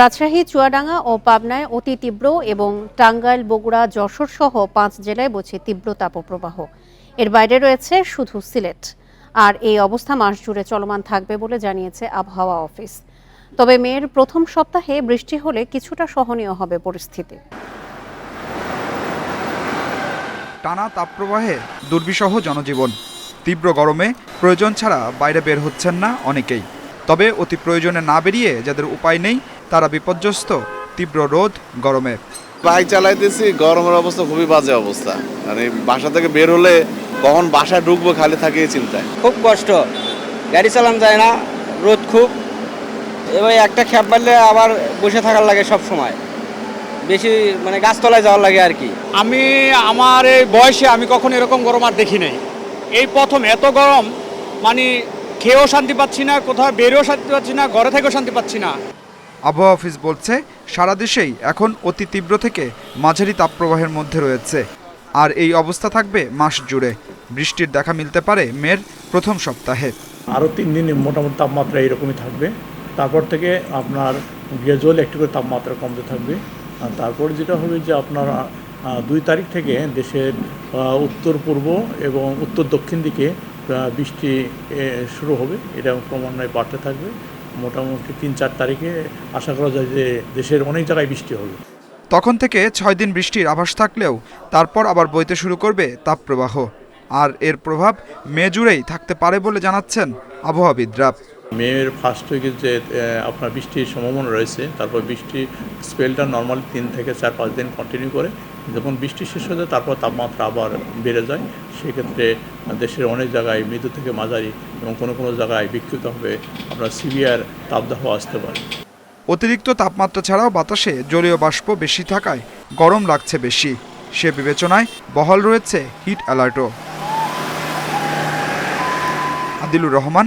রাজশাহী, চুয়াডাঙ্গা ও পাবনায় অতি তীব্র এবং টাঙ্গাইল, বগুড়া, যশোর সহ পাঁচ জেলায় বলছে তীব্র তাপপ্রবাহ। এর বাইরে রয়েছে শুধু সিলেট। আর এই অবস্থা মাস জুড়ে চলমান থাকবে বলে জানিয়েছে আবহাওয়া অফিস। তবে মেয়ের প্রথম সপ্তাহে বৃষ্টি হলে কিছুটা সহনীয় হবে পরিস্থিতি। টানা তাপপ্রবাহে দুর্বিষহ জনজীবন। তীব্র গরমে প্রয়োজন ছাড়া বাইরে বের হচ্ছেন না অনেকেই। তবে অতি প্রয়োজনে না বেরিয়ে যাদের উপায় নেই তারা বিপর্যস্ত তীব্র রোদ গরমে। বাইক চালাইতেছি গরমের অবস্থা খুবই বাজে অবস্থা। মানে বাসা থেকে বের হলে কখন বাসায় ঢুকবো খালি থাকে চিন্তায়। খুব কষ্ট। গাড়ি চালানো যায় না রোদ খুব। এবার একটা খ্যাপ মারলে আবার বসে থাকার লাগে সব সময়। বেশি মানে গাছতলায় যাওয়ার লাগে আর কি। আমি আমার এই বয়সে আমি কখনো এরকম গরম আর দেখি নাই। এই প্রথম এত গরম মানে খেয়েও শান্তি পাচ্ছি না কোথাও বেরেও শান্তি পাচ্ছি না ঘরে থেকেও শান্তি পাচ্ছি না। আবহাওয়া অফিস বলছে, সারা দেশেই এখন অতি তীব্র থেকে মাঝারি তাপপ্রবাহের মধ্যে রয়েছে। আর এই অবস্থা থাকবে মাস জুড়ে। বৃষ্টির দেখা মিলতে পারে মের প্রথম সপ্তাহে। আরও তিন দিন মোটামুটি তাপমাত্রা এরকমই থাকবে। তারপর থেকে আপনার গ্রাজুয়ালি একটু করে তাপমাত্রা কমতে থাকবে। আর তারপর যেটা হবে যে আপনার দুই তারিখ থেকে দেশের উত্তর পূর্ব এবং উত্তর দক্ষিণ দিকে বৃষ্টি শুরু হবে। এটা ক্রমান্বয়ে বাড়তে থাকবে। মোটামুটি তিন চার তারিখে আশা করা যায় যে দেশের অনেক জায়গায় বৃষ্টি হবে। তখন থেকে ছয় দিন বৃষ্টির আভাস থাকলেও তারপর আবার বইতে শুরু করবে তাপপ্রবাহ আর এর প্রভাব মে জুড়েই থাকতে পারে বলে জানাচ্ছেন আবহাওয়াবিদরা। মেয়ের ফার্স্ট উইকে যে আপনার বৃষ্টির সম্ভাবনা রয়েছে, তারপর বৃষ্টি স্পেলটা নর্মালি তিন থেকে চার, পাঁচ দিন কন্টিনিউ করে, যখন বৃষ্টি শেষ হয়ে যায়, তারপর তাপমাত্রা আবার বেড়ে যায়। সেক্ষেত্রে দেশের অনেক জায়গায় মৃদু থেকে মাঝারি এবং কোনো কোনো জায়গায় বিক্ষিপ্তভাবে আপনার সিভিয়ার তাপদাহ আসতে পারে। অতিরিক্ত তাপমাত্রা ছাড়াও বাতাসে জলীয় বাষ্প বেশি থাকায় গরম লাগছে বেশি। সে বিবেচনায় বহাল রয়েছে হিট অ্যালার্টও আদিলুর রহমান